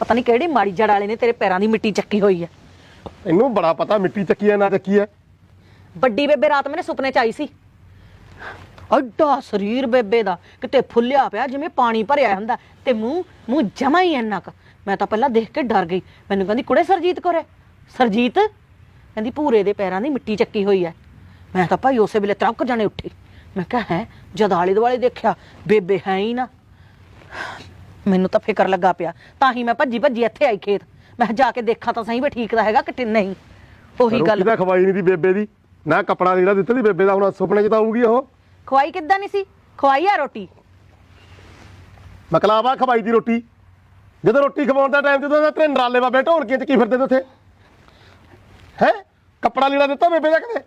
ਪਤਾ ਨਹੀਂ ਕਿਹੜੀ ਮਾੜੀ ਜੜ ਵਾਲੇ ਨੇ ਤੇਰੇ ਪੈਰਾਂ ਦੀ ਮਿੱਟੀ ਚੱਕੀ ਹੋਈ ਆ। ਇਹਨੂੰ ਬੜਾ ਪਤਾ ਮਿੱਟੀ ਚੱਕੀ ਐ ਨਾ ਚੱਕੀ ਐ ਵੱਡੀ ਬੇਬੇ ਰਾਤ ਮੈਨੇ ਸੁਪਨੇ ਚ ਆਈ ਸੀ। ਅੱਡਾ ਸਰੀਰ ਬੇਬੇ ਦਾ ਕਿਤੇ ਫੁੱਲਿਆ ਪਿਆ ਜਿਵੇਂ ਪਾਣੀ ਭਰਿਆ ਹੁੰਦਾ ਤੇ ਮੂੰਹ ਮੂੰਹ ਜਮਾ ਹੀ ਇੰਨਾ ਕੁ। ਮੈਂ ਤਾਂ ਪਹਿਲਾਂ ਦੇਖ ਕੇ ਡਰ ਗਈ। ਮੈਨੂੰ ਕਹਿੰਦੀ ਕੁੜੇ ਸਰਜੀਤ ਕੋਰੇ ਸਰਜੀਤ? ਕਹਿੰਦੀ ਭੂਰੇ ਦੇ ਪੈਰਾਂ ਦੀ ਮਿੱਟੀ ਚੱਕੀ ਹੋਈ ਐ ਮੈਂ ਤਾਂ ਭਾਈ ਉਸੇ ਵੇਲੇ ਤਰਕ ਜਾਣੇ ਉੱਠੀ। ਮੈਂ ਕਿਹਾ ਹੈ ਜਦ ਆਲੇ ਦੁਆਲੇ ਦੇਖਿਆ ਬੇਬੇ ਹੈ ਹੀ ਨਾ। ਮੈਨੂੰ ਤਾਂ ਫਿਕਰ ਲੱਗਾ ਪਿਆ। ਤਾਂ ਹੀ ਮੈਂ ਭੱਜੀ ਭੱਜੀ ਇੱਥੇ ਆਈ ਖੇਤ। ਮੈਂ ਕਿਹਾ ਜਾ ਕੇ ਦੇਖਾਂ ਤਾਂ ਸਹੀ ਵੀ ਠੀਕ ਤਾਂ ਹੈਗਾ ਕਿ ਟੀ- ਨਹੀਂ। ਉਹੀ ਗੱਲ। ਕਿਹਦਾ ਖਵਾਈ ਨਹੀਂ ਦੀ ਬੇਬੇ ਦੀ। ਨਾ ਕੱਪੜਾ ਜਿਹੜਾ ਦਿੱਤਾ ਦੀ ਬੇਬੇ ਦਾ ਹੁਣ ਸੁਪਨੇ 'ਚ ਤਾਂ ਆਊਗੀ ਉਹ। ਖਵਾਈ ਕਿੱਦਾਂ ਨਹੀਂ ਸੀ? ਖਵਾਈ ਆ ਰੋਟੀ? ਮਕਲਾਵਾ ਖਵਾਈ ਦੀ ਰੋਟੀ। ਜਦੋਂ ਰੋਟੀ ਖਵਾਉਣ ਦਾ ਟਾਈਮ ਜਦੋਂ ਤੇਰੇ ਨਰਾਲੇ ਬਾਬੇ ਢੋਲਕੀਆਂ 'ਚ ਕੀ ਫਿਰਦੇ ਤੇ ਉੱਥੇ? ਹੈ? ਕੱਪੜਾ ਲੀੜਾ ਦਿੱਤਾ ਬੇਬੇ ਦਾ ਕਦੇ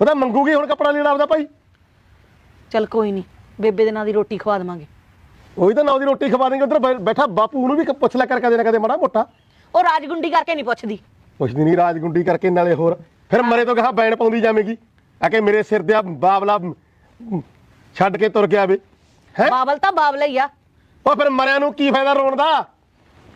ਉਹਦਾ ਮੰਗੂਗੀ ਹੁਣ ਕੱਪੜਾ ਲੀੜਾ ਆਪਦਾ ਭਾਈ। ਚਲ ਕੋਈ ਨਹੀਂ ਬੇਬੇ ਦੇ ਨਾਂ ਦੀ ਰੋਟੀ ਖਵਾ ਦੇਵਾਂਗੇ। ਉਹੀ ਤਾਂ ਨਾ ਉਹਦੀ ਰੋਟੀ ਖਵਾ ਦੇਂਗੇ ਉਧਰ ਬੈਠਾ ਬਾਪੂ ਨੂੰ ਵੀ ਕ- ਪੁੱਛ ਲਿਆ ਕਰ ਕਦੇ ਨਾ ਕਦੇ ਮਾੜਾ ਮੋਟਾ। ਉਹ ਰਾਜਗੁੰਡੀ ਕਰਕੇ ਨਹੀਂ ਪੁੱਛਦੀ। ਪੁੱਛਦੀ ਨਹੀਂ ਰਾਜਗੁੰਡੀ ਕਰਕੇ ਨਾਲੇ ਹੋਰ। ਫਿਰ ਮਰੇ ਤੋਂ ਕਹਾ ਬੈਣ ਪਾਉਂਦੀ ਜਾਵੇਗੀ। ਆ ਕੇ ਮੇਰੇ ਸਿਰ ਦੇ ਆ ਬਾਬਲਾ ਮ, ਛੱਡ ਕੇ ਤੁਰ ਗਿਆ ਵੇ। ਹੈ? ਬਾਬਲ ਤਾਂ ਬਾਬਲ ਹੀ ਆ। ਉਹ ਫਿਰ ਮਰਿਆਂ ਨੂੰ ਕੀ ਫਾਇਦਾ ਰੋਣ ਦਾ?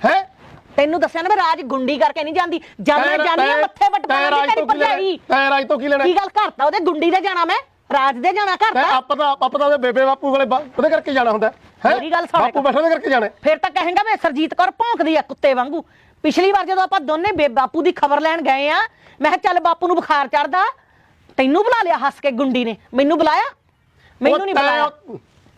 ਹੈ? ਤੈਨੂੰ ਦੱਸਿਆ ਨਾ ਮੈਂ ਰਾਜ ਗੁੰਡੀ ਕਰਕੇ ਨਹੀਂ ਜਾਂਦੀ। ਜਦ ਮੈਂ ਜਾਂਦੀ ਆ ਮੱਥੇ ਵੱਟ ਪਾਉਂਦੀ ਤੇਰੀ ਭਰਜਾਈ। ਤੈ ਰਾਜ ਤੋਂ ਕੀ ਲੈਣਾ? ਕੀ ਗੱਲ ਕਰਤਾ ਉਹਦੇ ਗੁੰਡੀ ਦੇ ਜਾਣਾ ਮੈਂ? ਰਾਜ ਦੇ ਜਾਣਾ ਤੈ ਕਰਤਾ ਆਪ ਦਾ ਆਪ ਦਾ ਉਹਦੇ ਬੇਬੇ ਬਾਪੂ ਕੋਲੇ ਉਹਦੇ ਕਰਕੇ ਜਾਣਾ ਹੁੰਦਾ ਹੈ। ਮੇਰੀ ਗੱਲ ਸੁਣ। ਬਾਪੂ ਬੈਠਾ ਕਰਕੇ ਜਾਣਾ ਫਿਰ ਤਾਂ ਕਹੇਗਾ ਮੈਂ ਸਰਜੀਤ ਕੌਰ ਭੌਂਕਦੀ ਆ ਕੁੱਤੇ ਵਾਂਗੂ। ਪਿਛਲੀ ਵਾਰ ਜਦੋਂ ਆਪਾਂ ਦੋਨੇ ਬੇ ਬਾਪੂ ਦੀ ਖਬਰ ਲੈਣ ਗਏ ਆ ਮੈਂ ਕਿਹਾ ਚੱਲ ਬਾਪੂ ਨੂੰ ਬੁਖਾਰ ਚੜਦਾ ਤੈਨੂੰ ਬੁਲਾ ਲਿਆ ਹੱਸ ਕੇ ਗੁੰਡੀ ਨੇ। ਮੈਨੂੰ ਬੁਲਾਇਆ? ਮੈਨੂੰ ਨਹੀਂ ਬੁਲਾਇਆ।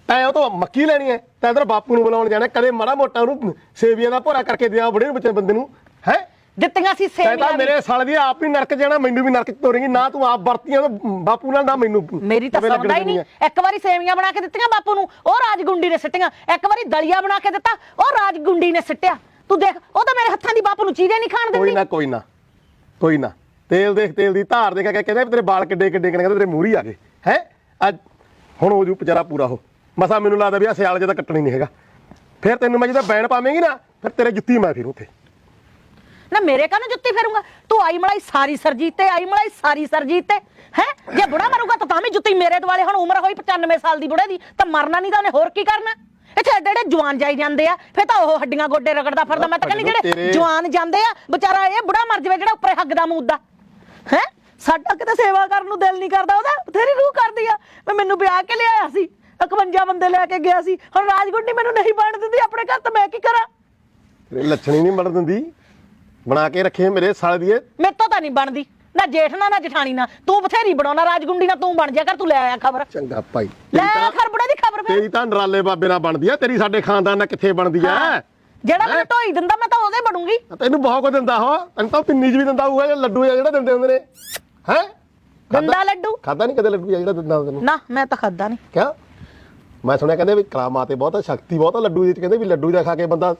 ਤੈ ਉਹ ਤੋਂ ਮੱਕੀ ਲੈਣੀ ਹੈ। ਤੈ ਇਧਰ ਬਾਪੂ ਨੂੰ ਬੁਲਾਉਣ ਜਾਣਾ ਕਦੇ ਮਾੜਾ ਮੋਟਾ ਉਹਨੂੰ ਸੇਵੀਆਂ ਦਾ ਭੋਰਾ ਕਰਕੇ ਦਿਆ ਬੜੇ ਬੱਚੇ ਬੰਦੇ ਨੂੰ। ਹੈ? ਦਿੱਤੀਆਂ ਸੀ ਤੈ ਤਾਂ ਸੇਵੀਆਂ ਵੀ। ਮੇਰੇ ਸਾਲ ਦੀ ਆਪ ਹੀ ਨਰਕ ਜਾਣਾ ਮੈਨੂੰ ਵੀ ਨਰਕ ਚ ਤੋਰੇਂਗੀ ਨਾ ਤੂੰ ਆਪ ਵਰਤੀਆਂ ਤਾਂ ਬਾਪੂ ਨਾਲ ਨਾ ਮੈਨੂੰ ਮੇਰੀ ਤਾਂ ਸਮਝਦਾ ਹੀ ਨਹੀਂ। ਇੱਕ ਵਾਰੀ ਸੇਵੀਆਂ ਬਣਾ ਕੇ ਦਿੱਤੀਆਂ ਬਾਪੂ ਨੂੰ ਉਹ ਰਾਜਗੁੰਡੀ ਨੇ ਸਿੱਟੀਆਂ। ਇੱਕ ਵਾਰੀ ਦਲੀਆ ਬਣਾ ਕੇ ਦਿੱਤਾ ਉਹ ਰਾਜਗੁੰਡੀ ਨੇ ਸਿੱਟਿਆ। ਤੂੰ ਦੇਖ ਉਹ ਤਾਂ ਮੇਰੇ ਹੱਥਾਂ ਦੀ ਬਾਪੂ ਨੂੰ ਚੀਜ਼ੇ ਨਹੀਂ ਖਾਣ। ਕੋਈ ਦਿੰਦੀ। ਨਾ ਕੋਈ ਨਾ ਕੋਈ ਨਾ। ਤੇਲ ਦੇਖ ਤੇਲ ਦੀ ਧਾਰ ਦੇਖ ਕੇ ਕਹਿੰਦੇ ਵੀ ਤੇਰੇ ਵਾਲ ਕਿੱਡੇ ਕਿੱਡੇ ਕਹਿੰਦੇ ਤੇਰੇ ਹੀ ਆ ਗਏ। ਹੈ? ਅੱਜ ਹੁਣ ਉਹ ਜੂ ਵਿਚਾਰਾ ਪੂਰਾ ਹੋ ਮਸਾ ਮੈਨੂੰ ਲੱਗਦਾ ਵੀ ਆ ਸਿਆਲ ਜਿਹਾ ਕੱਟਣੀ ਨਹੀਂ ਹੈਗਾ। ਫਿਰ ਤੈਨੂੰ ਮੈਂ ਜਦੋਂ ਬੈਣ ਪਾਵੇਂਗੀ ਨਾ ਫਿਰ ਤੇਰੇ ਜੁੱਤੀ ਮੈਂ ਫਿਰ ਉੱਥੇ। ਨਾ ਮੇਰੇ ਕਾਹਨੂੰ ਜੁੱਤੀ ਫੇਰੂੰਗਾ? ਤੂੰ ਆਈ ਮਲਾਈ ਸਾਰੀ ਸਰਜੀਤ ਤੇ ਆਈ ਮਲਾਈ ਸਾਰੀ ਸਰਜੀਤ ਤੇ ਹੈ? ਜੇ ਬੁੜਾ ਮਰੂਗਾ ਤਾਂ ਤਾਂ ਵੀ ਜੁੱਤੀ ਮੇਰੇ ਦੁਆਲੇ ਹੁਣ ਉਮਰ ਹੋਈ 95 ਸਾਲ ਦੀ ਬੁੜੇ ਦੀ ਤਾਂ ਮਰਨਾ ਨਹੀਂ ਤਾਂ ਉਹਨੇ ਹੋਰ ਕੀ ਕਰਨਾ? ਇੱਥੇ ਏਡੇ ਏਡੇ ਜਵਾਨ ਜਾਈ ਜਾਂਦੇ ਆ ਫੇਰ ਤਾਂ ਉਹ ਹੱਡੀਆਂ ਗੋਡੇ ਰਗੜਦਾ ਫਿਰਦਾ ਮੈਂ ਤਾਂ ਕਹਿੰਦੀ ਜਿਹੜੇ ਜਵਾਨ ਜਾਂਦੇ ਆ ਵਿਚਾਰਾ ਇਹ ਬੁੜਾ ਮਰ ਜਾਵੇ ਜਿਹੜਾ ਉੱਪਰ ਹੱਗਦਾ ਮੂਦਾ ਹੈ? ਸਾਡਾ ਕਿਤੇ ਸੇਵਾ ਕਰਨ ਨੂੰ ਦਿਲ ਨਹੀਂ ਕਰਦਾ ਉਹਦਾ ਬਥੇਰੀ ਰੂਹ ਕਰਦੀ ਆ। ਮੈਂ ਮੈਨੂੰ ਵਿਆਹ ਕੇ ਲਿਆਇਆ ਸੀ 51 ਬੰਦੇ ਲੈ ਕੇ ਗਿਆ ਸੀ ਹੁਣ ਰਾਜਗੁੰਡੀ ਮੈਨੂੰ ਨਹੀਂ ਬਣ ਦਿੰਦੀ ਆਪਣੇ ਘਰ ਤਾਂ ਮੈਂ ਕੀ ਕਰਾਂ? ਲੱਛਣੀ ਨਹੀਂ ਮੜਨ ਦਿੰਦੀ। ਬਣਾ ਕੇ ਰੱਖੇ ਮੇਰੇ ਸਾਲ ਦੀ ਇਹ। ਮੇਰੇ ਤੋਂ ਤਾਂ ਨਹੀਂ ਬਣਦੀ। ਨਾ ਜੇਠ ਨਾ ਨਾ ਜਠਾਣੀ ਨਾ ਤੂੰ ਬਥੇਰੀ ਬਣਾਉਣਾ ਰਾਜਗੁੰਡੀ ਨਾ ਤੂੰ ਬਣ ਜਾ ਕਰ ਤੂੰ ਲੈ ਆਇਆ ਖਬਰ। ਚੰਗਾ ਭਾਈ। ਲੈ ਆਇਆ ਤਾਂ- ਖਰ ਬੁੜੇ ਦੀ ਖਬਰ ਫਿਰ। ਤੇਰੀ ਤਾਂ ਨਰਾਲੇ ਬਾਬੇ ਨਾਲ ਬਣਦੀ ਆ ਤੇਰੀ ਸਾਡੇ ਖਾਨਦਾਨ ਨਾਲ ਕਿੱਥੇ ਬਣਦੀ ਆ? ਜਿਹੜਾ ਮੈਨੂੰ ਢੋਈ ਦਿੰਦਾ ਮੈਂ ਤਾਂ ਉਹਦੇ ਬਣੂੰਗੀ। ਤੈਨੂੰ ਬਹੁਤ ਕੁਝ ਦਿੰਦਾ ਹੋ ਤੈਨੂੰ ਤਾਂ ਪਿੰਨੀ 'ਚ ਵੀ ਦਿੰਦਾ ਹੋਊਗਾ ਜਿਹੜਾ ਲੱਡੂ ਆ ਜਿਹੜਾ ਦਿੰਦੇ ਹੁੰਦੇ ਨੇ। ਹੈ? ਦਿੰਦਾ ਲੱਡੂ? ਖਾਦਾ ਨਹੀਂ ਕਦੇ ਲੱਡੂ ਆ ਜਿਹੜਾ ਦਿੰਦਾ ਤੈਨੂੰ? ਨਾ ਮੈਂ ਤਾਂ ਖਾਦਾ ਨਹੀਂ। ਕਿਆ ਮੈਂ ਸੁਣਿਆ ਕਹਿੰਦੇ ਵੀ ਕਰਾਮਾਂ ਤੇ ਬਹੁਤ ਸ਼ਕਤੀ ਬਹੁਤ ਆ ਲੱਡੂ ਦੇ ਚ ਕਹਿੰਦੇ ਵੀ ਲੱਡੂ ਦਾ ਖਾ ਕੇ ਬੰਦਾ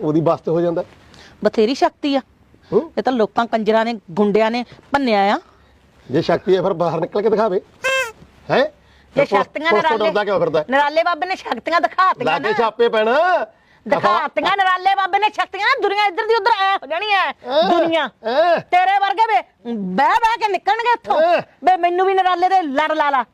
ਉਹਦੀ ਬਸਤ ਹੋ ਜਾਂਦਾ। ਬਥੇਰੀ ਸ਼ਕਤੀ ਆ। ਹੂੰ? ਇਹ ਤਾਂ ਲੋਕਾਂ ਕੰਜਰਾਂ ਨੇ ਗੁੰਡਿਆਂ ਨੇ ਭੰਨਿਆ ਆ। ਜੇ ਸ਼ਕਤੀ ਹੈ ਫਿਰ ਬਾਹਰ ਨਿਕਲ ਕੇ ਦਿਖਾਵੇ। ਹੈ? ਜੇ ਸ਼ਕਤੀਆਂ ਡਰਦਾ ਨਰਾਲੇ ਕਿਉਂ ਫਿਰਦਾ? ਨਰਾਲੇ ਬਾਬੇ ਨੇ ਸ਼ਕਤੀਆਂ ਦਿਖਾਤੀਆਂ ਲਾਗੇ ਨਾ। ਛਾਪੇ ਪੈਣਾ। ਦਿਖਾਤੀਆਂ ਨਰਾਲੇ ਬਾਬੇ ਨੇ ਸ਼ਕਤੀਆਂ ਨਾ, ਦੁਨੀਆ ਇੱਧਰ ਦੀ ਉੱਧਰ ਐ ਹੋ ਜਾਣੀ ਐ ਅਹ, ਦੁਨੀਆ। ਅਹ। ਤੇਰੇ ਵਰਗੇ ਵੇ ਬਹਿ ਬਹਿ ਕੇ ਨਿਕਲਣਗੇ ਇੱਥੋਂ। ਅਹ। ਵੇ ਮੈਨੂੰ ਵੀ ਨਰਾਲੇ ਦੇ ਲੜ ਲਾ ਲਾ।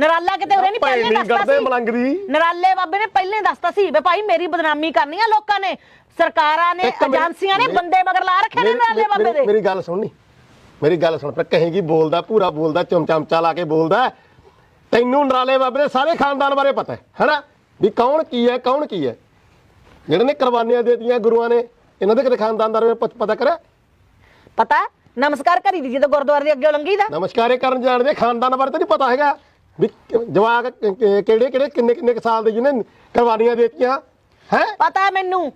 ਨਰਾਲਾ ਕਿਤੇ ਉਰੇ ਨਹੀਂ ਪਹਿਲੇ ਭੈਣੀ ਦੱਸਦਾ ਗੜਦੇ ਸੀ। ਮਲੰਗ ਦੀ। ਨਰਾਲੇ ਬਾਬੇ ਨੇ ਪਹਿਲੇ ਦੱਸਤਾ ਸੀ। ਵੇ ਭਾਈ ਮੇਰੀ ਬਦਨਾਮੀ ਕਰਨੀ ਆ ਲੋਕਾਂ ਨੇ। ਸਰਕਾਰਾਂ ਨੇ ਇੱਕ ਮਿੰਟ, ਏਜੰਸੀਆਂ ਨੇ ਬੰਦੇ ਮਗਰ ਲਾ ਰੱਖੇ ਨੇ ਮੇਰੀ- ਨਰਾਲੇ ਬਾਬੇ ਮੇਰੀ- ਦੇ। ਮੇਰੀ ਗੱਲ ਸੁਣਨੀ ਮੇਰੀ ਗੱਲ ਸੁਣ ਪਰ ਕਹੇਗੀ ਬੋਲਦਾ ਪੂਰਾ ਬੋਲਦਾ ਚਮ ਚਮਚਾ ਲਾ ਕੇ ਬੋਲਦਾ। ਤੈਨੂੰ ਨਰਾਲੇ ਬਾਬੇ ਦੇ ਸਾਰੇ ਖਾਨਦਾਨ ਬਾਰੇ ਪਤਾ ਹੈ ਹੈਨਾ? ਵੀ ਕੌਣ ਕੀ ਹੈ ਕੌਣ ਕੀ ਹੈ? ਜਿਹੜੇ ਨੇ ਕੁਰਬਾਨੀਆਂ ਦਿੱਤੀਆਂ ਗੁਰੂਆਂ ਨੇ ਇਹਨਾਂ ਦੇ ਕਿਤੇ ਖਾਨਦਾਨ ਬਾਰੇ ਪ- ਪਤਾ ਕਰਿਆ? ਪਤਾ? ਹੈ? ਨਮਸਕਾਰ ਕਰੀ ਦੀ ਜਦੋਂ ਗੁਰਦੁਆਰੇ ਦੇ ਅੱਗੇ ਲੰਗੀ ਦਾ। ਨਮਸਕਾਰੇ ਕਰਨ ਜਾਣਦੇ ਖਾਨਦਾਨ ਬਾਰੇ ਤਾਂ ਨਹੀਂ ਪਤਾ ਹੈਗਾ। ਵੀ ਕਿ- ਜਵਾਕ ਕਿਹੜੇ ਕਿਹੜੇ ਕਿੰਨੇ ਕਿੰਨੇ ਕੁ ਸਾਲ ਦੇ ਜਿਹਨੇ ਕੁਰਬਾਨੀਆਂ ਦਿੱਤੀਆਂ ਹੈ? ਪਤਾ ਹੈ ਮੈਨੂੰ?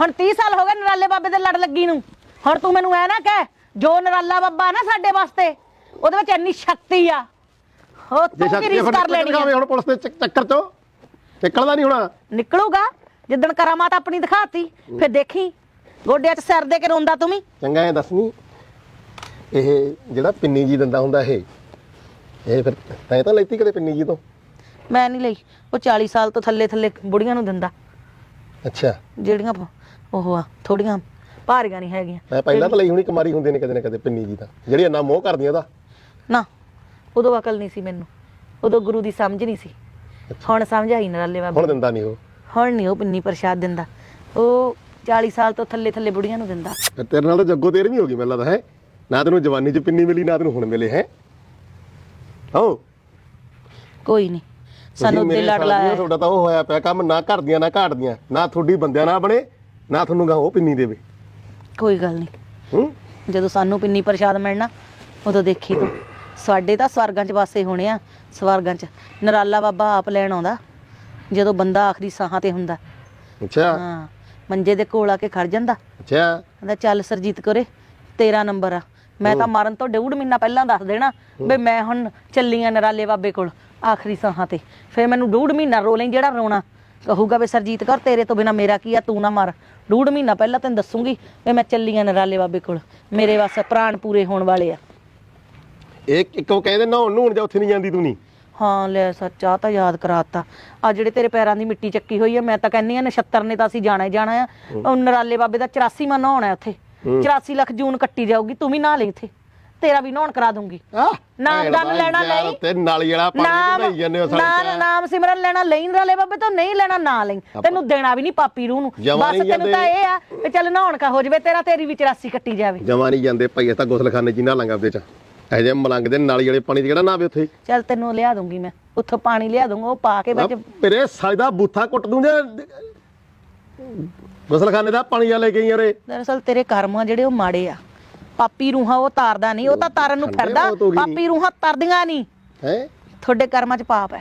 ਹੁਣ 30 ਸਾਲ ਹੋ ਗਏ ਨਰਾਲੇ ਬਾਬੇ ਦੇ ਲੜ ਲੱਗੀ ਨੂੰ। ਹੁਣ ਤੂੰ ਮੈਨੂੰ ਐ ਨਾ ਕਹਿ ਜੋ ਨਰਾਲਾ ਬਾਬਾ ਨਾ ਸਾਡੇ ਵਾਸਤੇ ਉਹਦੇ ਵਿੱਚ ਇੰਨੀ ਸ਼ਕਤੀ ਆ। ਹੋ ਜੇ ਤੂੰ ਕੀ ਸ਼ਕਤੀ ਰੀਸ ਫਿਰ ਕਰ ਲੈਣੀ ਆ। ਹੁਣ ਪੁਲਿਸ ਦੇ ਚੱਕ- ਚੱਕਰ ਚੋਂ। ਨਿਕਲਦਾ ਨਹੀਂ ਹੋਣਾ। ਨਿਕਲੂਗਾ ਜਿੱਦਣ ਕਰਾਮਾਤ ਆਪਣੀ ਦਿਖਾਤੀ ਫਿਰ ਦੇਖੀ। ਗੋਡਿਆਂ 'ਚ ਸਿਰ ਦੇ ਕੇ ਰੋਂਦਾ ਤੂੰ ਵੀ। ਚੰਗਾ ਐ ਦੱਸਣੀ ਇਹ ਜਿਹੜਾ ਪਿੰਨੀ ਜੀ ਦਿੰਦਾ ਹੁੰਦਾ ਇਹ ਇਹ ਫਿਰ ਤੈਂ ਤਾਂ ਲੈਤੀ ਕਦੇ ਪਿੰਨੀ ਜੀ ਤੋਂ? ਮੈਂ ਨਹੀਂ ਲਈ। ਉਹ 40 ਸਾਲ ਤੋਂ ਥੱਲੇ ਥੱਲੇ ਬੁੜੀਆਂ ਨੂੰ ਦਿੰਦਾ। ਅੱਛਾ। ਜਿਹੜੀਆਂ ਉਹ ਆ ਥੋੜੀਆਂ ਭਾਰੀਆਂ ਨਹੀਂ ਹੈਗੀਆਂ। ਮੈਂ ਪਹਿਲਾਂ ਤਾਂ ਲਈ ਹੁਣੀ ਕੁਮਾਰੀ ਹੁੰਦੇ ਨੇ ਕਦੇ ਨਾ ਕਦੇ ਪਿੰਨੀ ਜੀ ਤਾਂ। ਜਿਹੜੀ ਇੰਨਾ ਮੋਹ ਕਰਦੀਆਂ ਉਹਦਾ। ਨਾ ਉਦੋਂ ਅਕਲ ਨਹੀਂ ਸੀ ਮੈਨੂੰ। ਉਦੋਂ ਗੁਰੂ ਦੀ ਸਮਝ ਨਹੀਂ ਸੀ। ਹੁਣ ਸਮਝ ਆਈ ਨਰਾਲੇ ਬਾਬੇ ਹੁਣ ਦਿੰਦਾ ਨਹੀਂ ਉਹ। ਹੁਣ ਨਹੀਂ ਉਹ ਪਿੰਨੀ ਪ੍ਰਸ਼ਾਦ ਦਿੰਦਾ। ਉਹ 40 ਸਾਲ ਤੋਂ ਥੱਲੇ ਥੱਲੇ ਬੁੜੀਆਂ ਨੂੰ ਦਿੰਦਾ। ਫਿਰ ਤੇਰੇ ਨਾਲ ਤਾਂ ਜੱਗੋ ਤੇਰਵੀਂ ਹੋ ਗਈ ਮੈਨੂੰ ਲੱਗਦਾ ਹੈ? ਨਾ ਤੈਨੂੰ ਜਵਾਨੀ 'ਚ ਪਿੰਨੀ ਮਿਲੀ ਨਾ ਤੈਨੂੰ ਹੁਣ ਮਿਲੇ ਹੈ? ਹੋ ਕੋਈ ਨਹੀਂ। ਸਾਨੂੰ ਦਿਲ ਲੜ ਲਾਇਆ ਤੁਹਾਡਾ ਤਾਂ ਉਹ ਹੋਇਆ ਪਿਆ ਕੰਮ ਨਾ ਘਰ ਦੀਆਂ ਨਾ ਘਾਟ ਦੀਆਂ ਨਾ ਤੁਹਾਡੀ ਬੰਦਿਆਂ ਨਾਲ ਬਣੇ ਨਾ ਤੁਹਾਨੂੰ ਗਾ ਉਹ ਪਿੰਨੀ ਦੇਵੇ। ਕੋਈ ਗੱਲ ਨਹੀਂ। ਹੂੰ? ਜਦੋਂ ਸਾਨੂੰ ਪਿੰਨੀ ਪ੍ਰਸ਼ਾਦ ਮਿਲਣਾ ਉਦੋਂ ਦੇਖੀ ਤੂੰ। ਸਾਡੇ ਤਾਂ ਸਵਰਗਾਂ 'ਚ ਵਾਸੇ ਹੋਣੇ ਆ ਸਵਰਗਾਂ 'ਚ। ਨਰਾਲਾ ਬਾਬਾ ਆਪ ਲੈਣ ਆਉਂਦਾ ਜਦੋਂ ਬੰਦਾ ਆਖਰੀ ਸਾਹਾਂ ਤੇ ਹੁੰਦਾ। ਅੱਛਾ। ਹਾਂ ਮੰਜੇ ਦੇ ਕੋਲ ਆ ਕੇ ਖੜ ਜਾਂਦਾ। ਅੱਛਾ। ਕਹਿੰਦਾ ਚੱਲ ਸਰਜੀਤ ਕਰੇ ਤੇਰਾ ਨੰਬਰ ਆ। ਮੈਂ ਤਾਂ ਮਰਨ ਤੋਂ ਡੇਢ ਮਹੀਨਾ ਪਹਿਲਾਂ ਦੱਸ ਦੇਣਾ ਵੀ ਮੈਂ ਹੁਣ ਚੱਲੀ ਆ ਨਰਾਲੇ ਬਾਬੇ ਕੋਲ ਆਖਰੀ ਸਾਹਾਂ ਤੇ। ਫਿਰ ਮੈਨੂੰ ਡੂਢ ਮਹੀਨਾ ਰੋ ਲਈ ਜਿਹੜਾ ਰੋਣਾ। ਕਹੂਗਾ ਵੀ ਸਰਜੀਤ ਕਰ ਤੇਰੇ ਤੋਂ ਬਿਨਾ ਮੇਰਾ ਕੀ ਆ? ਤੂੰ ਨਾ ਮਰ। ਡੂਢ ਮਹੀਨਾ ਪਹਿਲਾਂ ਤੈਨੂੰ ਦੱਸੂਗੀ ਵੀ ਮੈਂ ਚੱਲੀ ਆ ਨਰਾਲੇ ਬਾਬੇ ਕੋਲ। ਮੇਰੇ ਵਾਸਤੇ ਪ੍ਰਾਣ ਪੂਰੇ ਹੋਣ ਵਾਲੇ ਆ। ਇਹ ਇੱਕੋ ਕਹਿੰਦੇ ਨਹਾਉਣ ਨੂੰ ਜਾਂ ਉੱਥੇ ਨਹੀਂ ਜਾਂਦੀ ਤੂੰ ਨਹੀਂ ਹਾਂ ਲੈ ਸੱਚਾ ਤਾਂ ਯਾਦ ਕਰਾਤਾ। ਆ ਜਿਹੜੇ ਤੇਰੇ ਪੈਰਾਂ ਦੀ ਮਿੱਟੀ ਚੱਕੀ ਹੋਈ ਆ ਮੈਂ ਤਾਂ ਕਹਿੰਨੀ ਆ ਨਛੱਤਰ ਨੇ ਤਾਂ ਅਸੀਂ ਜਾਣਾ ਹੀ ਜਾਣਾ ਆ। ਉਹ ਨਰਾਲੇ ਬਾਬੇ ਦਾ 84 ਮਾ ਨਹਾਉਣਾ ਹੈ। ਉੱਥੇ 84 ਲੱਖ ਜੂਨ ਕੱਟੀ ਜਾਊਗੀ ਤੂੰ ਵੀ ਨਹਾ ਲੈ ਇੱਥੇ। ਤੇਰਾ ਵੀ ਨਹਾਉਣ ਕਰਾ ਦੂੰਗੀ। ਆਹ ਨਾਮ ਦਾਨ ਲੈਣਾ ਲਈ। ਤੇ ਨਾਲੀ ਵਾਲਾ ਪਾਣੀ ਨਾਮ ਵਧਾਈ ਜਾਂਦੇ ਹੋ ਨਾ ਸਾਡੇ ਨਾਮ ਸਿਮਰਨ ਲੈਣਾ ਲਈ ਨਰਾਲੇ ਬਾਬੇ ਤੋਂ ਨਹੀਂ ਲੈਣਾ ਨਾ ਲਈ। ਤੈਨੂੰ ਦੇਣਾ ਵੀ ਨਹੀਂ ਪਾਪੀ ਰੂ ਨੂੰ ਬਸ ਨਹੀਂ ਤੈਨੂੰ ਤਾਂ ਇਹ ਆ ਵੀ ਚੱਲ ਨਹਾਉਣ ਕਾ ਹੋ ਜਵੇ ਤੇਰਾ ਤੇਰੀ ਵੀ 84 ਕੱਟੀ ਜਾਵੇ। ਜਮਾ ਨਹੀਂ ਜਾਂਦੇ ਭਾਈ ਇਹ ਤਾਂ ਗੁਸਲਖਾਨੇ ਚ ਨਾ ਲੰਗਾ ਉਹਦੇ ਚ। ਇਹ ਜੇ ਮਲੰਗ ਦੇ ਨਾਲੀ ਵਾਲੇ ਪਾਣੀ ਚ ਕਿਹੜਾ ਨਾਵੇ ਉੱਥੇ? ਚੱਲ ਤੈਨੂੰ ਲਿਆ ਦੂੰਗੀ ਮੈਂ। ਉੱਥੋਂ ਪਾਣੀ ਲਿਆ ਦੂੰਗਾ ਉਹ ਪਾ ਕੇ ਵਿੱਚ ਤੇਰੇ ਸਾਲੇ ਦਾ ਬੂਥਾ ਕੁੱਟ ਦੂੰ ਜੇ। ਗੁਸਲਖਾਨੇ ਦਾ ਪਾਣੀ ਆ ਲੈ ਗਈ ਯਾਰੇ ਦਰਅਸਲ ਤੇਰੇ ਕਰਮ ਜਿਹੜੇ ਉਹ ਮਾੜੇ ਆ। ਪਾਪੀ ਰੂਹਾਂ ਉਹ ਤਾਰਦਾ ਨਹੀਂ ਉਹ ਤਾਂ ਤਾਰਨ ਨੂੰ ਫਿਰਦਾ। ਪਾਪੀ ਰੂਹਾਂ ਤਰਦੀਆਂ ਨਹੀਂ। ਹੈ? ਤੁਹਾਡੇ ਕਰਮਾਂ 'ਚ ਪਾਪ ਹੈ।